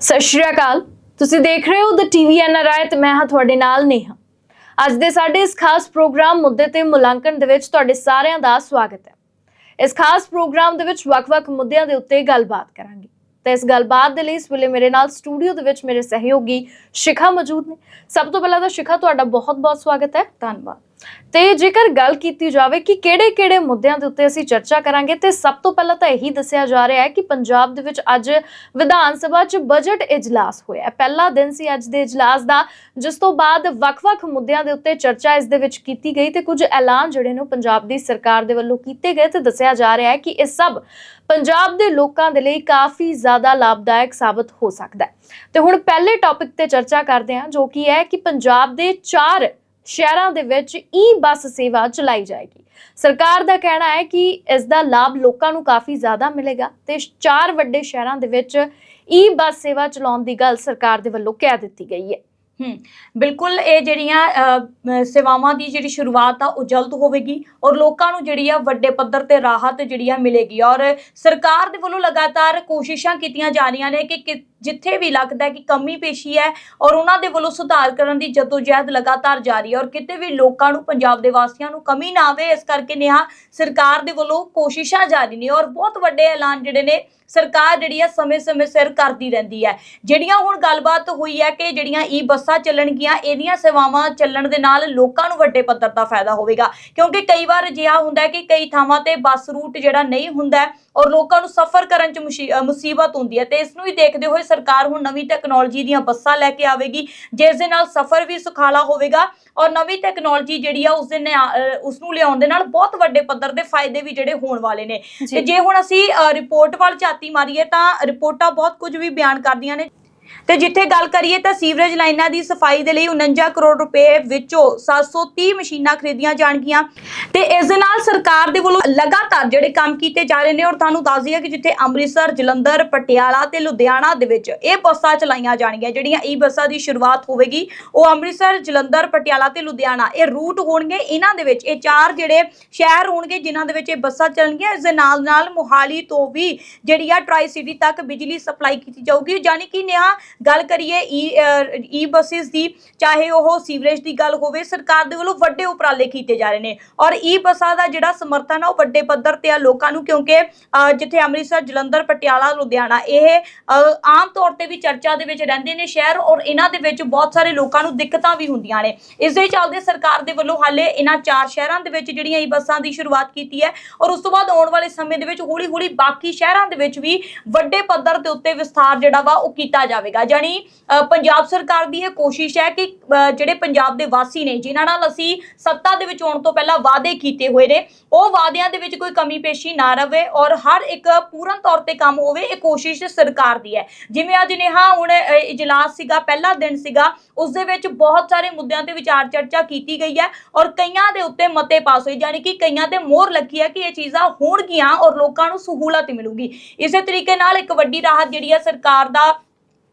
ਸਤਿ ਸ਼੍ਰੀ ਅਕਾਲ। ਤੁਸੀਂ ਦੇਖ ਰਹੇ ਹੋ ਦ ਟੀਵੀ ਐਨਆਰਆਈ ਤੇ ਮੈਂ ਹਾਂ ਤੁਹਾਡੇ ਨਾਲ ਨੇਹਾ। ਅੱਜ ਦੇ ਸਾਡੇ ਇਸ ਖਾਸ ਪ੍ਰੋਗਰਾਮ ਮੁੱਦੇ ਤੇ ਮੁਲਾਂਕਣ ਦੇ ਵਿੱਚ ਤੁਹਾਡੇ ਸਾਰਿਆਂ ਦਾ ਸਵਾਗਤ ਹੈ। ਇਸ ਖਾਸ ਪ੍ਰੋਗਰਾਮ ਦੇ ਵਿੱਚ ਵੱਖ-ਵੱਖ ਮੁੱਦਿਆਂ ਦੇ ਉੱਤੇ ਗੱਲਬਾਤ ਕਰਾਂਗੇ। ਤੇ ਇਸ ਗੱਲਬਾਤ ਦੇ ਲਈ ਇਸ ਵੇਲੇ ਮੇਰੇ ਨਾਲ ਸਟੂਡੀਓ ਦੇ ਵਿੱਚ ਮੇਰੇ ਸਹਿਯੋਗੀ ਸ਼ਿਖਾ ਮੌਜੂਦ ਨੇ। ਸਭ ਤੋਂ ਪਹਿਲਾਂ ਤਾਂ ਸ਼ਿਖਾ, ਤੁਹਾਡਾ ਬਹੁਤ-ਬਹੁਤ ਸਵਾਗਤ ਹੈ। ਧੰਨਵਾਦ। ਤੇ ਜੇਕਰ ਗੱਲ ਕੀਤੀ ਜਾਵੇ ਕਿ ਕਿਹੜੇ-ਕਿਹੜੇ ਮੁੱਦਿਆਂ ਦੇ ਉੱਤੇ ਅਸੀਂ ਚਰਚਾ ਕਰਾਂਗੇ, ਤੇ ਸਭ ਤੋਂ ਪਹਿਲਾਂ ਤਾਂ ਇਹੀ ਦੱਸਿਆ ਜਾ ਰਿਹਾ ਹੈ ਕਿ ਪੰਜਾਬ ਦੇ ਵਿੱਚ ਅੱਜ ਵਿਧਾਨ ਸਭਾ 'ਚ ਬਜਟ ਇਜਲਾਸ ਹੋਇਆ ਪਹਿਲਾ ਦਿਨ ਸੀ ਅੱਜ ਦੇ ਇਜਲਾਸ ਦਾ, ਜਿਸ ਤੋਂ ਬਾਅਦ ਵੱਖ-ਵੱਖ ਮੁੱਦਿਆਂ ਦੇ ਉੱਤੇ ਚਰਚਾ ਇਸ ਦੇ ਵਿੱਚ ਕੀਤੀ ਗਈ ਤੇ ਕੁਝ ਐਲਾਨ ਜਿਹੜੇ ਨੇ ਉਹ ਪੰਜਾਬ ਦੀ ਸਰਕਾਰ ਦੇ ਵੱਲੋਂ ਕੀਤੇ ਗਏ ਤੇ ਦੱਸਿਆ ਜਾ ਰਿਹਾ ਹੈ ਕਿ ਇਹ ਸਭ ਪੰਜਾਬ ਦੇ ਲੋਕਾਂ ਦੇ ਲਈ ਕਾਫੀ ਜ਼ਿਆਦਾ ਲਾਭਦਾਇਕ ਸਾਬਤ ਹੋ ਸਕਦਾ ਹੈ। ਤੇ ਹੁਣ ਪਹਿਲੇ ਟੌਪਿਕ ਤੇ ਚਰਚਾ ਕਰਦੇ ਹਾਂ, ਜੋ ਕਿ ਹੈ ਕਿ ਪੰਜਾਬ ਦੇ ਚਾਰ ਸ਼ਹਿਰਾਂ ਦੇ ਵਿੱਚ ਈ ਬੱਸ ਸੇਵਾ ਚਲਾਈ ਜਾਏਗੀ। ਸਰਕਾਰ ਦਾ ਕਹਿਣਾ ਹੈ ਕਿ ਇਸ ਦਾ ਲਾਭ ਲੋਕਾਂ ਨੂੰ ਕਾਫੀ ਜ਼ਿਆਦਾ ਮਿਲੇਗਾ ਤੇ ਚਾਰ ਵੱਡੇ ਸ਼ਹਿਰਾਂ ਦੇ ਵਿੱਚ ਈ ਬੱਸ ਸੇਵਾ ਚਲਾਉਣ ਦੀ ਗੱਲ ਸਰਕਾਰ ਦੇ ਵੱਲੋਂ ਕਹਿ ਦਿੱਤੀ ਗਈ ਹੈ। ਹੂੰ, ਬਿਲਕੁਲ ਇਹ ਜਿਹੜੀਆਂ ਸੇਵਾਵਾਂ ਦੀ ਜਿਹੜੀ ਸ਼ੁਰੂਆਤ ਆ ਉਹ ਜਲਦ ਹੋਵੇਗੀ ਔਰ ਲੋਕਾਂ ਨੂੰ ਜਿਹੜੀ ਆ ਵੱਡੇ ਪੱਧਰ ਤੇ ਰਾਹਤ ਜਿਹੜੀ ਆ ਮਿਲੇਗੀ ਔਰ ਸਰਕਾਰ ਦੇ ਵੱਲੋਂ ਲਗਾਤਾਰ ਕੋਸ਼ਿਸ਼ਾਂ ਕੀਤੀਆਂ ਜਾ ਰਹੀਆਂ ਨੇ ਕਿ ਕਿ ਜਿੱਥੇ ਵੀ ਲੱਗਦਾ ਹੈ ਕਿ ਕਮੀ ਪੇਸ਼ੀ ਹੈ ਔਰ ਉਹਨਾਂ ਦੇ ਵੱਲੋਂ ਸੁਧਾਰ ਕਰਨ ਦੀ ਜਦੋਜਹਿਦ ਲਗਾਤਾਰ ਜਾਰੀ ਹੈ ਔਰ ਕਿਤੇ ਵੀ ਲੋਕਾਂ ਨੂੰ, ਪੰਜਾਬ ਦੇ ਵਾਸੀਆਂ ਨੂੰ ਕਮੀ ਨਾ ਆਵੇ, ਇਸ ਕਰਕੇ ਨੇਹਾ ਸਰਕਾਰ ਦੇ ਵੱਲੋਂ ਕੋਸ਼ਿਸ਼ਾਂ ਜਾਰੀ ਨੇ ਔਰ ਬਹੁਤ ਵੱਡੇ ਐਲਾਨ ਜਿਹੜੇ ਨੇ ਸਰਕਾਰ ਜਿਹੜੀ ਆ ਸਮੇਂ-ਸਮੇਂ ਸਿਰ ਕਰਦੀ ਰਹਿੰਦੀ ਹੈ। ਜਿਹੜੀਆਂ ਹੁਣ ਗੱਲਬਾਤ ਹੋਈ ਹੈ ਕਿ ਜਿਹੜੀਆਂ ਈ ਬੱਸਾਂ ਚੱਲਣਗੀਆਂ, ਇਹਦੀਆਂ ਸੇਵਾਵਾਂ ਚੱਲਣ ਦੇ ਨਾਲ ਲੋਕਾਂ ਨੂੰ ਵੱਡੇ ਪੱਧਰ ਦਾ ਫਾਇਦਾ ਹੋਵੇਗਾ। ਕਿਉਂਕਿ ਕਈ ਵਾਰ ਅਜਿਹਾ ਹੁੰਦਾ ਹੈ ਕਿ ਕਈ ਥਾਵਾਂ ਤੇ ਬੱਸ ਰੂਟ ਜਿਹੜਾ ਨਹੀਂ ਹੁੰਦਾ ਔਰ ਲੋਕਾਂ ਨੂੰ ਸਫ਼ਰ ਕਰਨ 'ਚ ਮੁਸੀਬਤ ਹੁੰਦੀ ਹੈ। ਤੇ ਇਸ ਨੂੰ ਹੀ ਦੇਖਦੇ ਹੋਏ ਸਰਕਾਰ ਹੁਣ ਨਵੀਂ ਟੈਕਨੋਲੋਜੀ ਦੀਆਂ ਬੱਸਾਂ ਲੈ ਕੇ ਆਵੇਗੀ ਜਿਸ ਦੇ ਨਾਲ ਸਫ਼ਰ ਵੀ ਸੁਖਾਲਾ ਹੋਵੇਗਾ ਔਰ ਨਵੀਂ ਟੈਕਨੋਲੋਜੀ ਜਿਹੜੀ ਆ ਉਸ ਦੇ ਉਸ ਨੂੰ ਲਿਆਉਣ ਦੇ ਨਾਲ ਬਹੁਤ ਵੱਡੇ ਪੱਧਰ ਦੇ ਫਾਇਦੇ ਵੀ ਜਿਹੜੇ ਹੋਣ ਵਾਲੇ ਨੇ। ਤੇ ਜੇ ਹੁਣ ਅਸੀਂ ਰਿਪੋਰਟ ਵੱਲ ਝਾਤੀ ਮਾਰੀਏ ਤਾਂ ਰਿਪੋਰਟਾਂ ਬਹੁਤ ਕੁਝ ਵੀ ਬਿਆਨ ਕਰਦੀਆਂ ਨੇ। ਤੇ ਜਿੱਥੇ ਗੱਲ ਕਰੀਏ ਤਾਂ ਸੀਵਰੇਜ ਲਾਈਨਾਂ ਦੀ ਸਫ਼ਾਈ ਦੇ ਲਈ 49 ਕਰੋੜ ਰੁਪਏ ਵਿੱਚੋਂ 730 ਮਸ਼ੀਨਾਂ ਖਰੀਦੀਆਂ ਜਾਣਗੀਆਂ। ਤੇ ਇਸ ਦੇ ਨਾਲ ਸਰਕਾਰ ਦੇ ਵੱਲੋਂ ਲਗਾਤਾਰ ਜਿਹੜੇ ਕੰਮ ਕੀਤੇ ਜਾ ਰਹੇ ਨੇ, ਔਰ ਤੁਹਾਨੂੰ ਦੱਸ ਦਈਏ ਕਿ ਜਿੱਥੇ ਅੰਮ੍ਰਿਤਸਰ, ਜਲੰਧਰ, ਪਟਿਆਲਾ ਤੇ ਲੁਧਿਆਣਾ ਦੇ ਵਿੱਚ ਇਹ ਬੱਸਾਂ ਚਲਾਈਆਂ ਜਾਣਗੀਆਂ, ਜਿਹੜੀਆਂ ਈ ਬੱਸਾਂ ਦੀ ਸ਼ੁਰੂਆਤ ਹੋਵੇਗੀ, ਉਹ ਅੰਮ੍ਰਿਤਸਰ, ਜਲੰਧਰ, ਪਟਿਆਲਾ ਤੇ ਲੁਧਿਆਣਾ। ਇਹ ਰੂਟ ਹੋਣਗੇ, ਇਹਨਾਂ ਦੇ ਵਿੱਚ ਇਹ ਚਾਰ ਜਿਹੜੇ ਸ਼ਹਿਰ ਹੋਣਗੇ, ਜਿਨ੍ਹਾਂ ਦੇ ਵਿੱਚ ਇਹ ਬੱਸਾਂ ਚੱਲਣਗੀਆਂ। ਇਸ ਦੇ ਨਾਲ ਨਾਲ ਮੁਹਾਲੀ ਤੋਂ ਵੀ ਜਿਹੜੀ ਆ ਟਰਾਈ ਸਿਟੀ ਤੱਕ ਬਿਜਲੀ ਸਪਲਾਈ ਕੀਤੀ ਜਾਊਗੀ। ਯਾਨੀ ਕਿ ਨੇਹਾ ਗੱਲ ਕਰੀਏ ਈ ਈ ਬੱਸਿਸ ਦੀ ਚਾਹੇ ਉਹ ਸੀਵਰੇਜ ਦੀ ਗੱਲ ਹੋਵੇ ਸਰਕਾਰ ਦੇ ਵੱਲੋਂ ਵੱਡੇ ਉਪਰਾਲੇ ਕੀਤੇ ਜਾ ਰਹੇ ਨੇ। ਔਰ e ਈ ਬੱਸਾਂ ਦਾ ਜਿਹੜਾ ਸਮਰਥਨ ਆ ਉਹ ਵੱਡੇ ਪੱਧਰ ਤੇ ਆ ਲੋਕਾਂ ਨੂੰ ਕਿਉਂਕਿ ਅ, ਜਿੱਥੇ ਅੰਮ੍ਰਿਤਸਰ ਜਲੰਧਰ ਪਟਿਆਲਾ ਲੁਧਿਆਣਾ ਇਹ ਆਮ ਤੌਰ ਤੇ ਵੀ ਚਰਚਾ ਦੇ ਵਿੱਚ ਰਹਿੰਦੇ ਨੇ ਸ਼ਹਿਰ ਔਰ ਇਹਨਾਂ ਦੇ ਵਿੱਚ ਬਹੁਤ ਸਾਰੇ ਲੋਕਾਂ ਨੂੰ ਦਿੱਕਤਾਂ ਵੀ ਹੁੰਦੀਆਂ ਨੇ। ਇਸ ਦੇ ਚੱਲਦੇ ਸਰਕਾਰ ਦੇ ਵੱਲੋਂ ਹਾਲੇ ਇਹਨਾਂ ਚਾਰ ਸ਼ਹਿਰਾਂ ਦੇ ਵਿੱਚ ਜਿਹੜੀਆਂ e ਈ ਬੱਸਾਂ ਦੀ ਸ਼ੁਰੂਆਤ ਕੀਤੀ ਹੈ ਔਰ ਉਸ ਤੋਂ ਬਾਅਦ ਆਉਣ ਵਾਲੇ ਸਮੇਂ ਦੇ ਵਿੱਚ ਹੌਲੀ ਹੌਲੀ ਬਾਕੀ ਸ਼ਹਿਰਾਂ ਦੇ ਵਿੱਚ ਵੀ ਵੱਡੇ ਪੱਧਰ ਦੇ ਉੱਤੇ ਵਿਸਥਾਰ ਜਿਹੜਾ ਵਾ ਉਹ ਕੀਤਾ ਜਾਵੇ ਜਾਵੇਗਾ। ਜਾਨੀ ਪੰਜਾਬ ਸਰਕਾਰ ਦੀ ਇਹ ਕੋਸ਼ਿਸ਼ ਹੈ ਕਿ ਜਿਹੜੇ ਪੰਜਾਬ ਦੇ ਵਾਸੀ ਨੇ, ਜਿਨ੍ਹਾਂ ਨਾਲ ਅਸੀਂ ਸੱਤਾ ਦੇ ਵਿੱਚ ਆਉਣ ਤੋਂ ਪਹਿਲਾਂ ਵਾਅਦੇ ਕੀਤੇ ਹੋਏ ਨੇ, ਉਹ ਵਾਅਦਿਆਂ ਦੇ ਵਿੱਚ ਕੋਈ ਕਮੀ ਪੇਸ਼ੀ ਨਾ ਰਵੇ ਔਰ ਹਰ ਇੱਕ ਪੂਰਨ ਤੌਰ ਤੇ ਕੰਮ ਹੋਵੇ, ਇਹ ਕੋਸ਼ਿਸ਼ ਸਰਕਾਰ ਦੀ ਹੈ। ਜਿਵੇਂ ਅੱਜ ਨੇਹਾ ਹੁਣ ਇਜਲਾਸ ਸੀਗਾ, ਪਹਿਲਾ ਦਿਨ ਸੀਗਾ, ਉਸ ਦੇ ਵਿੱਚ ਬਹੁਤ ਸਾਰੇ ਮੁੱਦਿਆਂ ਤੇ ਵਿਚਾਰ ਚਰਚਾ ਕੀਤੀ ਗਈ ਹੈ ਔਰ ਕਈਆਂ ਦੇ ਉੱਤੇ ਮਤੇ ਪਾਸ ਹੋਏ ਯਾਨੀ ਕਿ ਕਈਆਂ ਤੇ ਮੋਹਰ ਲੱਗੀ ਹੈ ਕਿ ਇਹ ਚੀਜ਼ਾਂ ਹੋਣਗੀਆਂ ਔਰ ਲੋਕਾਂ ਨੂੰ ਸਹੂਲਤ ਮਿਲੂਗੀ। ਇਸੇ ਤਰੀਕੇ ਨਾਲ ਇੱਕ ਵੱਡੀ ਰਾਹਤ ਜਿਹੜੀ ਹੈ ਸਰਕਾਰ ਦਾ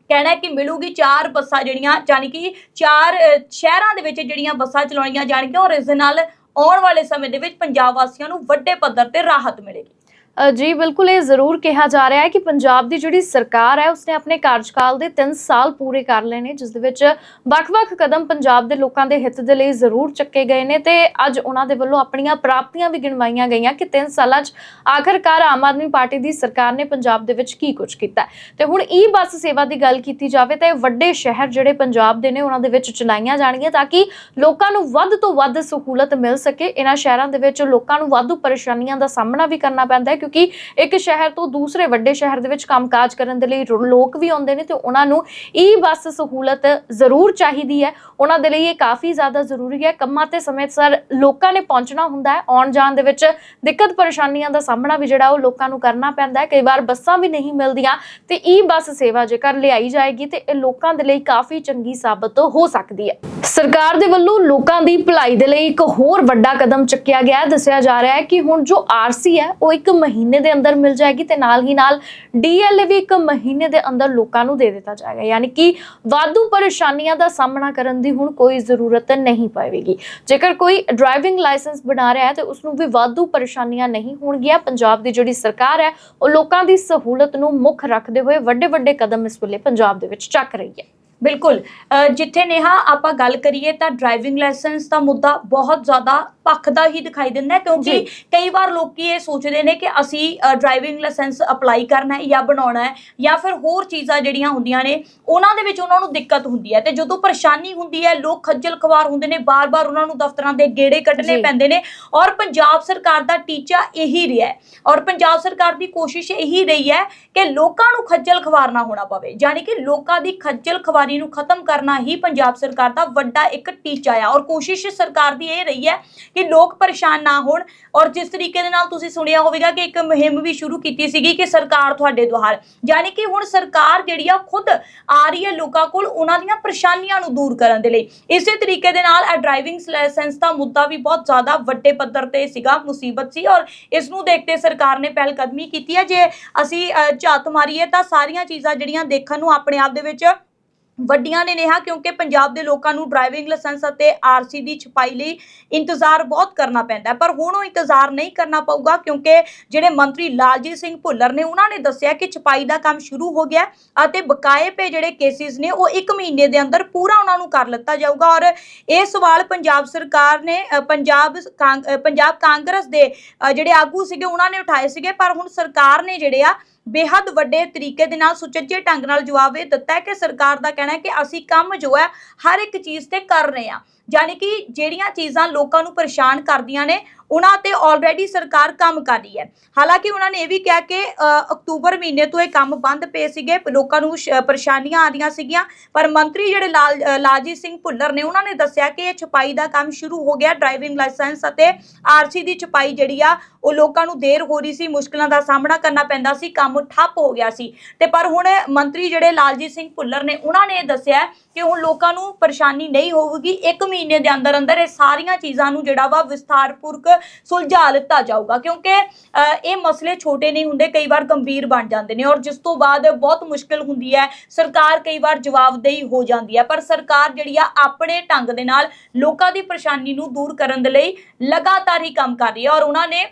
ਕਹਿਣਾ ਕਿ ਮਿਲੂਗੀ ਚਾਰ ਬੱਸਾਂ ਜਿਹੜੀਆਂ ਯਾਨੀ ਕਿ ਚਾਰ ਸ਼ਹਿਰਾਂ ਦੇ ਵਿੱਚ ਜਿਹੜੀਆਂ ਬੱਸਾਂ ਚਲਾਉਣੀਆਂ ਜਾਣਗੀਆਂ ਔਰ ਇਸ ਦੇ ਨਾਲ ਆਉਣ ਵਾਲੇ ਸਮੇਂ ਦੇ ਵਿੱਚ ਪੰਜਾਬ ਵਾਸੀਆਂ ਨੂੰ ਵੱਡੇ ਪੱਧਰ ਤੇ ਰਾਹਤ ਮਿਲੇਗੀ। ਜੀ ਬਿਲਕੁਲ, ਇਹ ਜ਼ਰੂਰ ਕਿਹਾ ਜਾ ਰਿਹਾ ਹੈ ਕਿ ਪੰਜਾਬ ਦੀ ਜਿਹੜੀ ਸਰਕਾਰ ਹੈ, ਉਸਨੇ ਆਪਣੇ ਕਾਰਜਕਾਲ ਦੇ 3 ਸਾਲ ਪੂਰੇ ਕਰ ਲਏ ਨੇ, ਜਿਸ ਦੇ ਵਿੱਚ ਵੱਖ-ਵੱਖ ਕਦਮ ਪੰਜਾਬ ਦੇ ਲੋਕਾਂ ਦੇ ਹਿੱਤ ਦੇ ਲਈ ਜ਼ਰੂਰ ਚੱਕੇ ਗਏ ਨੇ ਤੇ ਅੱਜ ਉਹਨਾਂ ਦੇ ਵੱਲੋਂ ਆਪਣੀਆਂ ਪ੍ਰਾਪਤੀਆਂ ਵੀ ਗਿਣਵਾਈਆਂ ਗਈਆਂ ਕਿ 3 ਸਾਲਾਂ 'ਚ ਆਖਰਕਾਰ ਆਮ ਆਦਮੀ ਪਾਰਟੀ ਦੀ ਸਰਕਾਰ ਨੇ ਪੰਜਾਬ ਦੇ ਵਿੱਚ ਕੀ ਕੁਝ ਕੀਤਾ ਹੈ। ਤੇ ਹੁਣ ਈ ਬੱਸ ਸੇਵਾ ਦੀ ਗੱਲ ਕੀਤੀ ਜਾਵੇ ਤਾਂ ਇਹ ਵੱਡੇ ਸ਼ਹਿਰ ਜਿਹੜੇ ਪੰਜਾਬ ਦੇ ਨੇ, ਉਹਨਾਂ ਦੇ ਵਿੱਚ ਚਲਾਈਆਂ ਜਾਣਗੀਆਂ ਤਾਂ ਕਿ ਲੋਕਾਂ ਨੂੰ ਵੱਧ ਤੋਂ ਵੱਧ ਸਹੂਲਤ ਮਿਲ ਸਕੇ ਇਹਨਾਂ ਸ਼ਹਿਰਾਂ ਦੇ ਵਿੱਚ ਲੋਕਾਂ ਨੂੰ ਵਾਧੂ ਪਰੇਸ਼ਾਨੀਆਂ ਦਾ ਸਾਹਮਣਾ ਵੀ ਕਰਨਾ ਪੈਂਦਾ ਹੈ ਕਿਉਂਕਿ ਇੱਕ ਸ਼ਹਿਰ ਤੋਂ ਦੂਸਰੇ ਵੱਡੇ ਸ਼ਹਿਰ ਦੇ ਵਿੱਚ ਕੰਮਕਾਜ ਕਰਨ ਦੇ ਲਈ ਰੋ- ਲੋਕ ਵੀ ਆਉਂਦੇ ਨੇ ਤੇ ਉਹਨਾਂ ਨੂੰ ਈ ਬੱਸ ਸਹੂਲਤ ਜ਼ਰੂਰ ਚਾਹੀਦੀ ਹੈ। ਉਹਨਾਂ ਦੇ ਲਈ ਇਹ ਕਾਫੀ ਜ਼ਿਆਦਾ ਜ਼ਰੂਰੀ ਹੈ। ਕੰਮਾਂ ਤੇ ਸਮੇਂ ਸਿਰ ਲੋਕਾਂ ਨੇ ਪਹੁੰਚਣਾ ਹੁੰਦਾ ਹੈ। ਆਉਣ ਜਾਣ ਦੇ ਵਿੱਚ ਦਿੱਕਤ ਪਰੇਸ਼ਾਨੀਆਂ ਦਾ ਸਾਹਮਣਾ ਵੀ ਜਿਹੜਾ ਉਹ ਲੋਕਾਂ ਨੂੰ ਕਰਨਾ ਪੈਂਦਾ ਹੈ। ਕਈ ਵਾਰ ਬੱਸਾਂ ਵੀ ਨਹੀਂ ਮਿਲਦੀਆਂ ਤੇ ਈ ਬੱਸ ਸੇਵਾ ਜੇਕਰ ਲਿਆਈ ਜਾਏਗੀ ਤੇ ਇਹ ਲੋਕਾਂ ਦੇ ਲਈ ਕਾਫੀ ਚੰਗੀ ਸਾਬਤ ਹੋ ਸਕਦੀ ਹੈ। ਸਰਕਾਰ ਦੇ ਵੱਲੋਂ ਲੋਕਾਂ ਦੀ ਭਲਾਈ ਦੇ ਲਈ ਇੱਕ ਹੋਰ ਵੱਡਾ ਕਦਮ ਚੱਕਿਆ ਗਿਆ ਹੈ। ਦੱਸਿਆ ਜਾ ਰਿਹਾ ਹੈ ਕਿ ਹੁਣ ਜੋ ਆਰਸੀ ਹੈ, ਉਹ ਇੱਕ ਮਹੀਨੇ ਦੇ ਅੰਦਰ ਮਿਲ ਜਾਏਗੀ ਤੇ ਨਾਲ ਹੀ ਨਾਲ ਡੀਐਲਏ ਵੀ ਇੱਕ ਮਹੀਨੇ ਦੇ ਅੰਦਰ ਲੋਕਾਂ ਨੂੰ ਦੇ ਦਿੱਤਾ ਜਾਏਗਾ। ਯਾਨੀ ਕਿ ਵਾਧੂ ਪਰੇਸ਼ਾਨੀਆਂ ਦਾ ਸਾਹਮਣਾ ਕਰਨ ਦੀ ਹੁਣ ਕੋਈ ਜ਼ਰੂਰਤ ਨਹੀਂ ਪਵੇਗੀ। ਜੇਕਰ ਕੋਈ ਡਰਾਈਵਿੰਗ ਲਾਇਸੈਂਸ ਬਣਾ ਰਿਹਾ ਹੈ ਤੇ ਉਸ ਨੂੰ ਵੀ ਵਾਧੂ ਪਰੇਸ਼ਾਨੀਆਂ ਨਹੀਂ ਹੋਣਗੀਆਂ, ਪੰਜਾਬ ਦੀ ਜਿਹੜੀ ਸਰਕਾਰ ਹੈ, ਉਹ ਲੋਕਾਂ ਦੀ ਸਹੂਲਤ ਨੂੰ ਮੁੱਖ ਰੱਖਦੇ ਹੋਏ ਵੱਡੇ ਵੱਡੇ ਕਦਮ ਇਸ ਵੇਲੇ ਪੰਜਾਬ ਦੇ ਵਿੱਚ ਚੱਕ ਰਹੀ ਹੈ। ਬਿਲਕੁਲ ਜਿੱਥੇ ਨੇਹਾ ਆਪਾਂ ਗੱਲ ਕਰੀਏ ਤਾਂ ਡਰਾਈਵਿੰਗ ਲਾਇਸੈਂਸ ਦਾ ਮੁੱਦਾ ਬਹੁਤ ਜ਼ਿਆਦਾ ਭਖਦਾ ਹੀ ਦਿਖਾਈ ਦਿੰਦਾ ਕਿਉਂਕਿ। ਕਈ ਵਾਰ ਲੋਕੀ ਇਹ ਸੋਚਦੇ ਨੇ ਕਿ ਅਸੀਂ ਡਰਾਈਵਿੰਗ ਲਾਇਸੈਂਸ ਅਪਲਾਈ ਕਰਨਾ ਹੈ ਜਾਂ ਬਣਾਉਣਾ ਹੈ ਜਾਂ ਫਿਰ ਹੋਰ ਚੀਜ਼ਾਂ ਜਿਹੜੀਆਂ ਹੁੰਦੀਆਂ ਨੇ ਉਹਨਾਂ ਦੇ ਵਿੱਚ ਉਹਨਾਂ ਨੂੰ ਦਿੱਕਤ ਹੁੰਦੀ ਹੈ ਤੇ ਜਦੋਂ ਪਰੇਸ਼ਾਨੀ ਹੁੰਦੀ ਹੈ ਲੋਕ ਖੱਜਲ ਖਵਾਰ ਹੁੰਦੇ ਨੇ ਬਾਰ-ਬਾਰ ਉਹਨਾਂ ਨੂੰ ਦਫ਼ਤਰਾਂ ਦੇ ਗੇੜੇ ਕੱਢਣੇ। ਪੈਂਦੇ ਨੇ ਔਰ ਪੰਜਾਬ ਸਰਕਾਰ ਦਾ ਟੀਚਾ ਇਹੀ ਰਿਹਾ ਹੈ ਔਰ ਪੰਜਾਬ ਸਰਕਾਰ ਦੀ ਕੋਸ਼ਿਸ਼ ਇਹੀ ਰਹੀ ਹੈ ਕਿ ਲੋਕਾਂ ਨੂੰ ਖੱਜਲ ਖਵਾਰ ਨਾ ਹੋਣਾ ਪਵੇ ਯਾਨੀ ਕਿ ਲੋਕਾਂ ਦੀ ਖੱਜਲ ਖਵਾਰੀ ਨੂੰ ਖਤਮ ਕਰਨਾ ਹੀ ਪੰਜਾਬ ਸਰਕਾਰ ਦਾ ਵੱਡਾ ਇੱਕ ਟੀਚਾ ਆ। ਔਰ ਕੋਸ਼ਿਸ਼ ਸਰਕਾਰ ਦੀ ਇਹ ਰਹੀ ਹੈ ਕਿ ਲੋਕ ਪਰੇਸ਼ਾਨ ਨਾ ਹੋਣ। ਔਰ ਜਿਸ ਤਰੀਕੇ ਦੇ ਨਾਲ ਤੁਸੀਂ ਸੁਣਿਆ ਹੋਵੇਗਾ ਕਿ ਇੱਕ ਮੁਹਿੰਮ ਵੀ ਸ਼ੁਰੂ ਕੀਤੀ ਸੀਗੀ ਕਿ ਸਰਕਾਰ ਤੁਹਾਡੇ ਦੁਆਰ। ਯਾਨੀ ਕਿ ਹੁਣ ਸਰਕਾਰ ਜਿਹੜੀ ਆ ਖੁਦ ਆ ਰਹੀ ਹੈ ਲੋਕਾਂ ਕੋਲ ਉਹਨਾਂ ਦੀਆਂ ਪਰੇਸ਼ਾਨੀਆਂ ਨੂੰ ਦੂਰ ਕਰਨ ਦੇ ਲਈ। ਇਸੇ ਤਰੀਕੇ ਦੇ ਨਾਲ ਇਹ ਡਰਾਈਵਿੰਗ ਲਾਇਸੈਂਸ ਦਾ ਮੁੱਦਾ ਵੀ ਬਹੁਤ ਜ਼ਿਆਦਾ ਵੱਡੇ ਪੱਧਰ ਤੇ ਸੀਗਾ, ਮੁਸੀਬਤ ਸੀ। ਔਰ ਇਸ ਨੂੰ ਦੇਖਦੇ ਸਰਕਾਰ ਨੇ ਪਹਿਲ ਕਦਮੀ ਕੀਤੀ ਹੈ। ਜੇ ਅਸੀਂ ਝਾਤ ਮਾਰੀਏ ਤਾਂ ਸਾਰੀਆਂ ਚੀਜ਼ਾਂ ਜਿਹੜੀਆਂ ਦੇਖਣ ਨੂੰ ਆਪਣੇ ਆਪ ਦੇ ਵਿੱਚ ਵੱਡੀਆਂ ਨੇ ਨੇਹਾ ਕਿਉਂਕਿ ਪੰਜਾਬ ਦੇ ਲੋਕਾਂ ਨੂੰ ਡਰਾਈਵਿੰਗ ਲਾਇਸੈਂਸ ਅਤੇ ਆਰਸੀ ਦੀ ਛਪਾਈ ਲਈ ਇੰਤਜ਼ਾਰ ਬਹੁਤ ਕਰਨਾ ਪੈਂਦਾ ਪਰ ਹੁਣ ਉਹ ਇੰਤਜ਼ਾਰ ਨਹੀਂ ਕਰਨਾ ਪਊਗਾ ਕਿਉਂਕਿ ਜਿਹੜੇ ਮੰਤਰੀ ਲਾਲਜੀਤ ਸਿੰਘ ਭੁੱਲਰ ਨੇ ਉਹਨਾਂ ਨੇ ਦੱਸਿਆ ਕਿ ਛਪਾਈ ਦਾ ਕੰਮ ਸ਼ੁਰੂ ਹੋ ਗਿਆ ਅਤੇ ਬਕਾਏ ਪਏ ਜਿਹੜੇ ਕੇਸਿਸ ਨੇ ਉਹ 1 ਮਹੀਨੇ ਦੇ ਅੰਦਰ ਪੂਰਾ ਉਹਨਾਂ ਨੂੰ ਕਰ ਲਿੱਤਾ ਜਾਊਗਾ ਔਰ ਇਹ ਸਵਾਲ ਪੰਜਾਬ ਸਰਕਾਰ ਨੇ ਪੰਜਾਬ ਕਾਂ- ਪੰਜਾਬ ਕਾਂਗਰਸ ਦੇ ਜਿਹੜੇ ਆਗੂ ਸੀਗੇ ਉਹਨਾਂ ਨੇ ਉਠਾਏ ਸੀਗੇ। ਪਰ ਹੁਣ ਸਰਕਾਰ ਨੇ ਜਿਹੜੇ ਆ ਬੇਹੱਦ ਵੱਡੇ ਤਰੀਕੇ ਦੇ ਨਾਲ ਸੁਚੱਜੇ ਢੰਗ ਨਾਲ ਜਵਾਬ ਇਹ ਦਿੱਤਾ ਹੈ ਕਿ ਸਰਕਾਰ ਦਾ ਕਹਿਣਾ ਹੈ ਕਿ ਅਸੀਂ ਕੰਮ ਜੋ ਹੈ ਹਰ ਇੱਕ ਚੀਜ਼ ਤੇ ਕਰ ਰਹੇ ਹਾਂ। ਯਾਨੀ ਕਿ ਜਿਹੜੀਆਂ ਚੀਜ਼ਾਂ ਲੋਕਾਂ ਨੂੰ ਪਰੇਸ਼ਾਨ ਕਰਦੀਆਂ ਨੇ, ਉਹਨਾਂ ਤੇ ਆਲਰੇਡੀ ਸਰਕਾਰ ਕੰਮ ਕਰ ਰਹੀ ਹੈ। ਹਾਲਾਂਕਿ ਉਹਨਾਂ ਨੇ ਇਹ ਵੀ ਕਿਹਾ ਕਿ ਅਕਤੂਬਰ ਮਹੀਨੇ ਤੋਂ ਇਹ ਕੰਮ ਬੰਦ ਪਏ ਸੀਗੇ, ਲੋਕਾਂ ਨੂੰ ਸ਼- ਪਰੇਸ਼ਾਨੀਆਂ ਆ ਰਹੀਆਂ ਸੀਗੀਆਂ। ਪਰ ਮੰਤਰੀ ਜਿਹੜੇ ਲਾਲ ਲਾਲਜੀਤ ਸਿੰਘ ਭੁੱਲਰ ਨੇ, ਉਹਨਾਂ ਨੇ ਦੱਸਿਆ ਕਿ ਇਹ ਛਪਾਈ ਦਾ ਕੰਮ ਸ਼ੁਰੂ ਹੋ ਗਿਆ। ਡਰਾਈਵਿੰਗ ਲਾਇਸੈਂਸ ਅਤੇ ਆਰਸੀ ਦੀ ਛਪਾਈ ਜਿਹੜੀ ਆ, ਉਹ ਲੋਕਾਂ ਨੂੰ ਦੇਰ ਹੋ ਰਹੀ ਸੀ। ਮੁਸ਼ਕਲਾਂ ਦਾ ਸਾਹਮਣਾ ਕਰਨਾ ਪੈਂਦਾ ਸੀ। ਕੰਮ ਠੱਪ ਹੋ ਗਿਆ ਸੀ। ਤੇ ਪਰ ਹੁਣ ਮੰਤਰੀ ਜਿਹੜੇ ਲਾਲਜੀਤ ਸਿੰਘ ਭੁੱਲਰ ਨੇ ਉਹਨਾਂ ਨੇ ਦੱਸਿਆ ਕਿ ਹੁਣ ਲੋਕਾਂ ਨੂੰ ਪਰੇਸ਼ਾਨੀ ਨਹੀਂ ਹੋਊਗੀ। 1 ਮਹੀਨੇ ਦੇ ਅੰਦਰ ਅੰਦਰ ਇਹ ਸਾਰੀਆਂ ਚੀਜ਼ਾਂ ਨੂੰ ਜਿਹੜਾ ਵਾ ਵਿਸਥਾਰਪੂਰਕ ਸੁਲਝਾ ਲਿੱਤਾ ਜਾਊਗਾ। ਕਿਉਂਕਿ ਅ, ਇਹ ਮਸਲੇ ਛੋਟੇ ਨਹੀਂ ਹੁੰਦੇ ਕਈ ਵਾਰ ਗੰਭੀਰ ਬਣ ਜਾਂਦੇ ਨੇ ਔਰ ਜਿਸ ਤੋਂ ਬਾਅਦ ਬਹੁਤ ਮੁਸ਼ਕਲ ਹੁੰਦੀ ਹੈ। ਸਰਕਾਰ ਕਈ ਵਾਰ ਜਵਾਬਦੇਹੀ ਹੋ ਜਾਂਦੀ ਹੈ ਪਰ ਸਰਕਾਰ ਜਿਹੜੀ ਆ ਆਪਣੇ ਢੰਗ ਦੇ ਨਾਲ ਲੋਕਾਂ ਦੀ ਪਰੇਸ਼ਾਨੀ ਨੂੰ ਦੂਰ ਕਰਨ ਦੇ ਲਈ ਲਗਾਤਾਰ ਹੀ ਕੰਮ ਕਰ ਰਹੀ ਹੈ ਔਰ ਉਹਨਾਂ ਨੇ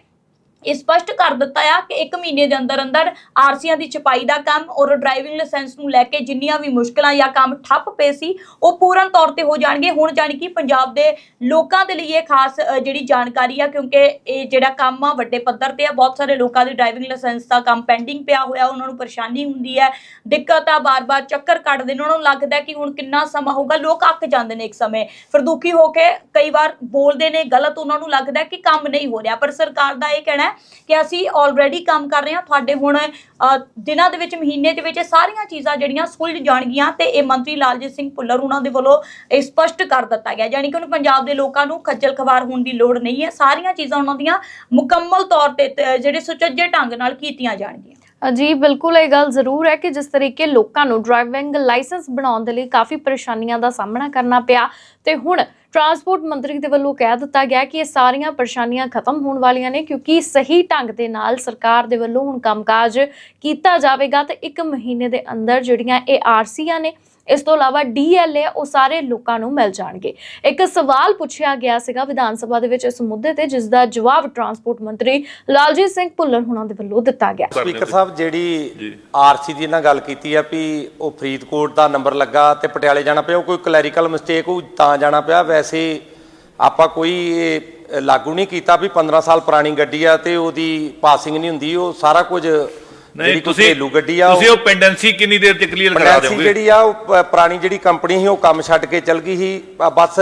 ਇਹ ਸਪਸ਼ਟ ਕਰ ਦਿੱਤਾ ਆ ਕਿ 1 ਮਹੀਨੇ ਦੇ ਅੰਦਰ ਅੰਦਰ ਆਰਸੀਆਂ ਦੀ ਛਪਾਈ ਦਾ ਕੰਮ ਔਰ ਡਰਾਈਵਿੰਗ ਲਾਇਸੈਂਸ ਨੂੰ ਲੈ ਕੇ ਜਿੰਨੀਆਂ ਵੀ ਮੁਸ਼ਕਲਾਂ ਜਾਂ ਕੰਮ ਠੱਪ ਪਏ ਸੀ, ਉਹ ਪੂਰਨ ਤੌਰ ਤੇ ਹੋ ਜਾਣਗੇ। ਹੁਣ ਜਾਣੀ ਕਿ ਪੰਜਾਬ ਦੇ ਲੋਕਾਂ ਦੇ ਲਈ ਇਹ ਖਾਸ ਜਿਹੜੀ ਜਾਣਕਾਰੀ ਆ, ਕਿਉਂਕਿ ਇਹ ਜਿਹੜਾ ਕੰਮ ਆ, ਵੱਡੇ ਪੱਧਰ ਤੇ ਆ, ਬਹੁਤ ਸਾਰੇ ਲੋਕਾਂ ਦੇ ਡਰਾਈਵਿੰਗ ਲਾਇਸੈਂਸ ਦਾ ਕੰਮ ਪੈਂਡਿੰਗ ਪਿਆ ਹੋਇਆ, ਉਹਨਾਂ ਨੂੰ ਪਰੇਸ਼ਾਨੀ ਹੁੰਦੀ ਹੈ। ਦਿੱਕਤ ਆ, ਬਾਰ-ਬਾਰ ਚੱਕਰ ਕੱਟਦੇ ਨੇ, ਉਹਨਾਂ ਨੂੰ ਲੱਗਦਾ ਕਿ ਹੁਣ ਕਿੰਨਾ ਸਮਾਂ ਹੋਊਗਾ, ਲੋਕ ਅੱਕ ਜਾਂਦੇ ਨੇ ਇੱਕ ਸਮੇਂ। ਫਿਰ ਦੁਖੀ ਹੋ ਕੇ ਕਈ ਵਾਰ ਬੋਲਦੇ ਨੇ, ਗਲਤ ਉਹਨਾਂ ਨੂੰ ਲੱਗਦਾ ਕਿ ਕੰਮ ਨਹੀਂ ਹੋ ਰਿਹਾ, ਪਰ ਸਰਕਾਰ ਦਾ ਇਹ ਕਹਿਣਾ ਕਿ ਅਸੀਂ ਆਲਰੇਡੀ ਕੰਮ ਕਰ ਰਹੇ ਹਾਂ ਤੁਹਾਡੇ ਹੁਣ ਅ, ਦਿਨਾਂ ਦੇ ਵਿੱਚ ਮਹੀਨੇ ਦੇ ਵਿੱਚ ਇਹ ਸਾਰੀਆਂ ਚੀਜ਼ਾਂ ਜਿਹੜੀਆਂ ਸੁਲਝ ਜਾਣਗੀਆਂ ਤੇ ਇਹ ਮੰਤਰੀ ਲਾਲਜੀਤ ਸਿੰਘ ਭੁੱਲਰ ਉਹਨਾਂ ਦੇ ਵੱਲੋਂ ਇਹ ਸਪਸ਼ਟ ਕਰ ਦਿੱਤਾ ਗਿਆ। ਯਾਨੀ ਕਿ ਹੁਣ ਪੰਜਾਬ ਦੇ ਲੋਕਾਂ ਨੂੰ ਖੱਜਲ ਖਵਾਰ ਹੋਣ ਦੀ ਲੋੜ ਨਹੀਂ ਹੈ। ਸਾਰੀਆਂ ਚੀਜ਼ਾਂ ਉਹਨਾਂ ਦੀਆਂ ਮੁਕੰਮਲ ਤੌਰ ਤੇ ਜਿਹੜੇ ਸੁਚੱਜੇ ਢੰਗ ਨਾਲ ਕੀਤੀਆਂ ਜਾਣਗੀਆਂ। ਜੀ, ਬਿਲਕੁਲ ਇਹ ਗੱਲ ਜ਼ਰੂਰ ਹੈ ਕਿ ਜਿਸ ਤਰੀਕੇ ਲੋਕਾਂ ਨੂੰ ਡਰਾਈਵਿੰਗ ਲਾਇਸੈਂਸ ਬਣਾਉਣ ਦੇ ਲਈ ਕਾਫੀ ਪਰੇਸ਼ਾਨੀਆਂ ਦਾ ਸਾਹਮਣਾ ਕਰਨਾ ਪਿਆ ਤੇ ਹੁਣ ਟਰਾਂਸਪੋਰਟ ਮੰਤਰੀ ਦੇ ਵੱਲੋਂ ਕਹਿ ਦਿੱਤਾ ਗਿਆ ਕਿ ਇਹ ਸਾਰੀਆਂ ਪਰੇਸ਼ਾਨੀਆਂ ਖਤਮ ਹੋਣ ਵਾਲੀਆਂ ਨੇ ਕਿਉਂਕਿ ਸਹੀ ਢੰਗ ਦੇ ਨਾਲ ਸਰਕਾਰ ਦੇ ਵੱਲੋਂ ਹੁਣ ਕੰਮਕਾਜ ਕੀਤਾ ਜਾਵੇਗਾ ਤੇ 1 ਮਹੀਨੇ ਦੇ ਅੰਦਰ ਜਿਹੜੀਆਂ ਇਹ ਆਰਸੀਆਂ ਨੇ ਇਸ ਤੋਂ ਇਲਾਵਾ ਡੀਐਲਏ ਉਹ ਸਾਰੇ ਲੋਕਾਂ ਨੂੰ ਮਿਲ ਜਾਣਗੇ। ਇੱਕ ਸਵਾਲ ਪੁੱਛਿਆ ਗਿਆ ਸੀਗਾ ਵਿਧਾਨ ਸਭਾ ਦੇ ਵਿੱਚ ਇਸ ਮੁੱਦੇ ਤੇ ਜਿਸ ਦਾ ਜਵਾਬ ਟਰਾਂਸਪੋਰਟ ਮੰਤਰੀ ਲਾਲਜੀਤ ਸਿੰਘ ਭੁੱਲਰ ਹੁਣਾਂ ਦੇ ਵੱਲੋਂ ਦਿੱਤਾ ਗਿਆ। ਸਪੀਕਰ ਸਾਹਿਬ ਜਿਹੜੀ ਆਰਸੀ ਦੀ ਇਹਨਾਂ ਗੱਲ ਕੀਤੀ ਆ ਵੀ ਉਹ ਫਰੀਦਕੋਟ ਦਾ ਨੰਬਰ ਲੱਗਾ ਤੇ ਪਟਿਆਲੇ ਜਾਣਾ ਪਿਆ ਉਹ ਕੋਈ ਕਲੈਰੀਕਲ ਮਿਸਟੇਕ ਉਹ ਤਾਂ ਜਾਣਾ ਪਿਆ। ਵੈਸੇ ਆਪਾਂ ਕੋਈ ਲਾਗੂ ਨਹੀਂ ਕੀਤਾ ਵੀ 15 ਸਾਲ ਪੁਰਾਣੀ ਗੱਡੀ ਆ ਤੇ ਉਹਦੀ ਪਾਸਿੰਗ ਨਹੀਂ ਹੁੰਦੀ ਉਹ ਸਾਰਾ ਕੁਝ ਨਹੀਂ ਤੁਸੀਂ ਘਰੇਲੂ ਗੱਡੀ ਆ ਤੁਸੀਂ ਉਹ ਪੈਂਡੈਂਸੀ ਕਿੰਨੀ ਦੇਰ ਚ ਕਲੀਅਰ ਕਰਾ ਦਿਓਗੇ? ਜਿਹੜੀ ਆ ਉਹ ਪੁਰਾਣੀ ਜਿਹੜੀ ਕੰਪਨੀ ਸੀ ਉਹ ਕੰਮ ਛੱਡ ਕੇ ਚਲ ਗਈ ਸੀ। ਬਸ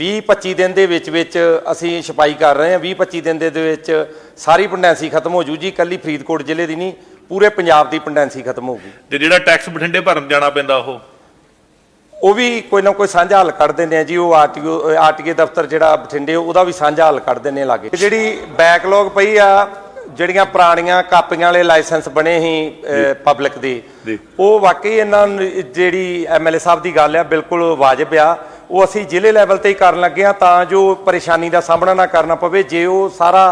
20 25 ਦਿਨ ਦੇ ਵਿੱਚ ਵਿੱਚ ਅਸੀਂ ਛਪਾਈ ਕਰ ਰਹੇ ਹਾਂ। 20 25 ਦਿਨ ਦੇ ਵਿੱਚ ਸਾਰੀ ਪੈਂਡੈਂਸੀ ਖਤਮ ਹੋ ਜੂ ਜੀ। ਕੱਲੀ ਫਰੀਦਕੋਟ ਜ਼ਿਲ੍ਹੇ ਦੀ ਨਹੀਂ ਪੂਰੇ ਪੰਜਾਬ ਦੀ ਪੈਂਡੈਂਸੀ ਖਤਮ ਹੋਊਗੀ ਤੇ ਜਿਹੜਾ ਟੈਕਸ ਬਠਿੰਡੇ ਭਰਨ ਜਾਣਾ ਪੈਂਦਾ ਉਹ? ਉਹ ਵੀ ਕੋਈ ਨਾ ਕੋਈ ਸਾਂਝਾ ਹੱਲ ਕੱਢ ਦਿੰਦੇ ਆ ਜੀ। ਉਹ ਆਰਟੀਓ ਆਰਟੀਏ ਦਫ਼ਤਰ ਜਿਹੜਾ ਬਠਿੰਡੇ ਉਹਦਾ ਵੀ ਸਾਂਝਾ ਹੱਲ ਕੱਢ ਦਿੰਦੇ ਲਾਗੇ। ਤੇ ਜਿਹੜੀ ਬੈਕਲੌਗ ਪਈ ਆ ਜਿਹੜੀਆਂ ਪੁਰਾਣੀਆਂ ਕਾਪੀਆਂ ਵਾਲੇ ਲਾਇਸੈਂਸ ਬਣੇ ਸੀ ਪਬਲਿਕ ਦੇ। ਉਹ ਵਾਕਈ ਇਹਨਾਂ ਜਿਹੜੀ ਐਮਐਲਏ ਸਾਹਿਬ ਦੀ ਗੱਲ ਆ ਬਿਲਕੁਲ ਵਾਜਬ ਆ। ਉਹ ਅਸੀਂ ਜ਼ਿਲ੍ਹੇ ਲੈਵਲ ਤੇ ਹੀ ਕਰਨ ਲੱਗੇ ਆ ਤਾਂ ਜੋ ਪਰੇਸ਼ਾਨੀ ਦਾ ਸਾਹਮਣਾ ਨਾ ਕਰਨਾ ਪਵੇ। ਜੇ ਉਹ ਸਾਰਾ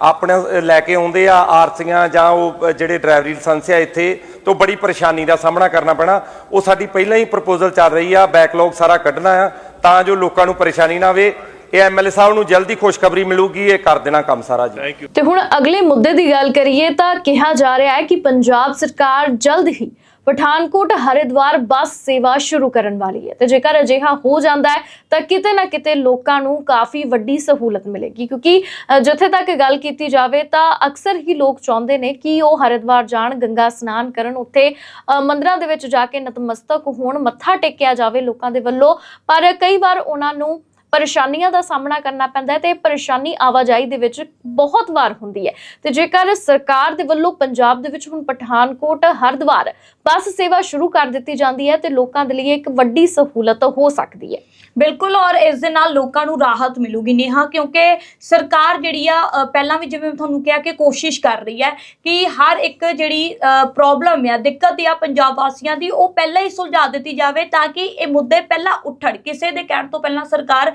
ਆਪਣੇ ਲੈ ਕੇ ਆਉਂਦੇ ਆ ਆਰਸੀਆਂ ਜਾਂ ਉਹ ਜਿਹੜੇ ਡਰਾਈਵਰੀ ਲਾਇਸੈਂਸ ਆ ਇੱਥੇ ਤੋਂ ਬੜੀ ਪਰੇਸ਼ਾਨੀ ਦਾ ਸਾਹਮਣਾ ਕਰਨਾ ਪੈਣਾ। ਉਹ ਸਾਡੀ ਪਹਿਲਾਂ ਹੀ ਪ੍ਰਪੋਜ਼ਲ ਚੱਲ ਰਹੀ ਆ ਬੈਕਲੌਗ ਸਾਰਾ ਕੱਢਣਾ ਆ ਤਾਂ ਜੋ ਲੋਕਾਂ ਨੂੰ ਪਰੇਸ਼ਾਨੀ ਨਾ ਆਵੇ। ਇਹ ਐਮਐਲਏ ਸਾਹਿਬ ਨੂੰ ਜਲਦੀ ਖੁਸ਼ਖਬਰੀ ਮਿਲੂਗੀ ਇਹ ਕਰ ਦੇਣਾ ਕੰਮ ਸਾਰਾ ਜੀ। ਥੈਂਕ ਯੂ ਤੇ ਹੁਣ ਅਗਲੇ ਮੁੱਦੇ ਦੀ ਗੱਲ ਕਰੀਏ ਤਾਂ ਕਿਹਾ ਜਾ ਰਿਹਾ ਹੈ ਕਿ ਪੰਜਾਬ ਸਰਕਾਰ ਜਲਦ ਹੀ ਪਠਾਨਕੋਟ ਹਰਿਦੁਆਰ ਬੱਸ ਸੇਵਾ ਸ਼ੁਰੂ ਕਰਨ ਵਾਲੀ ਹੈ ਤੇ ਜੇਕਰ ਅਜਿਹਾ ਹੋ ਜਾਂਦਾ ਹੈ ਤਾਂ ਕਿਤੇ ਨਾ ਕਿਤੇ ਲੋਕਾਂ ਨੂੰ ਕਾਫੀ ਵੱਡੀ ਸਹੂਲਤ ਮਿਲੇਗੀ ਕਿਉਂਕਿ ਜਿੱਥੇ ਤੱਕ ਗੱਲ ਕੀਤੀ ਜਾਵੇ ਤਾਂ ਅਕਸਰ ਹੀ ਲੋਕ ਚਾਹੁੰਦੇ ਨੇ ਕਿ ਉਹ ਹਰਿਦੁਆਰ ਜਾਣ ਗੰਗਾ ਇਸ਼ਨਾਨ ਕਰਨ ਉੱਥੇ ਮੰਦਿਰਾਂ ਦੇ ਵਿੱਚ ਜਾ ਕੇ ਨਤਮਸਤਕ ਹੋਣ ਮੱਥਾ ਟੇਕਿਆ ਜਾਵੇ ਲੋਕਾਂ ਦੇ ਵੱਲੋਂ ਪਰ ਕਈ ਵਾਰ ਉਹਨਾਂ ਨੂੰ ਪਰੇਸ਼ਾਨੀਆਂ ਦਾ ਸਾਹਮਣਾ ਕਰਨਾ ਪੈਂਦਾ ਹੈ ਤੇ ਪਰੇਸ਼ਾਨੀ ਆਵਾਜਾਈ ਦੇ ਵਿੱਚ ਬਹੁਤ ਵਾਰ ਹੁੰਦੀ ਹੈ। ਤੇ ਜੇਕਰ ਸਰਕਾਰ ਦੇ ਵੱਲੋਂ ਪੰਜਾਬ ਦੇ ਵਿੱਚ ਹੁਣ ਪਠਾਨਕੋਟ, ਹਰਿਦੁਆਰ ਬੱਸ ਸੇਵਾ ਸ਼ੁਰੂ ਕਰ ਦਿੱਤੀ ਜਾਂਦੀ ਹੈ ਤੇ ਲੋਕਾਂ ਦੇ ਲਈ ਇੱਕ ਵੱਡੀ ਸਹੂਲਤ ਹੋ ਸਕਦੀ ਹੈ। ਬਿਲਕੁਲ, ਔਰ ਇਸ ਦੇ ਨਾਲ ਲੋਕਾਂ ਨੂੰ ਰਾਹਤ ਮਿਲੂਗੀ ਨੇਹਾ, ਕਿਉਂਕਿ ਸਰਕਾਰ ਜਿਹੜੀ ਆ ਪਹਿਲਾਂ ਵੀ ਜਿਵੇਂ ਤੁਹਾਨੂੰ ਕਿਹਾ ਕਿ ਕੋਸ਼ਿਸ਼ ਕਰ ਰਹੀ ਹੈ ਕਿ ਹਰ ਇੱਕ ਜਿਹੜੀ ਪ੍ਰੋਬਲਮ ਆ, ਦਿੱਕਤ ਆ ਪੰਜਾਬ ਵਾਸੀਆਂ ਦੀ, ਉਹ ਪਹਿਲਾਂ ਹੀ ਸੁਲਝਾ ਦਿੱਤੀ ਜਾਵੇ ਤਾਂ ਕਿ ਇਹ ਮੁੱਦੇ ਪਹਿਲਾਂ ਉੱਠਣ। ਕਿਸੇ ਦੇ ਕਹਿਣ ਤੋਂ ਪਹਿਲਾਂ ਸਰਕਾਰ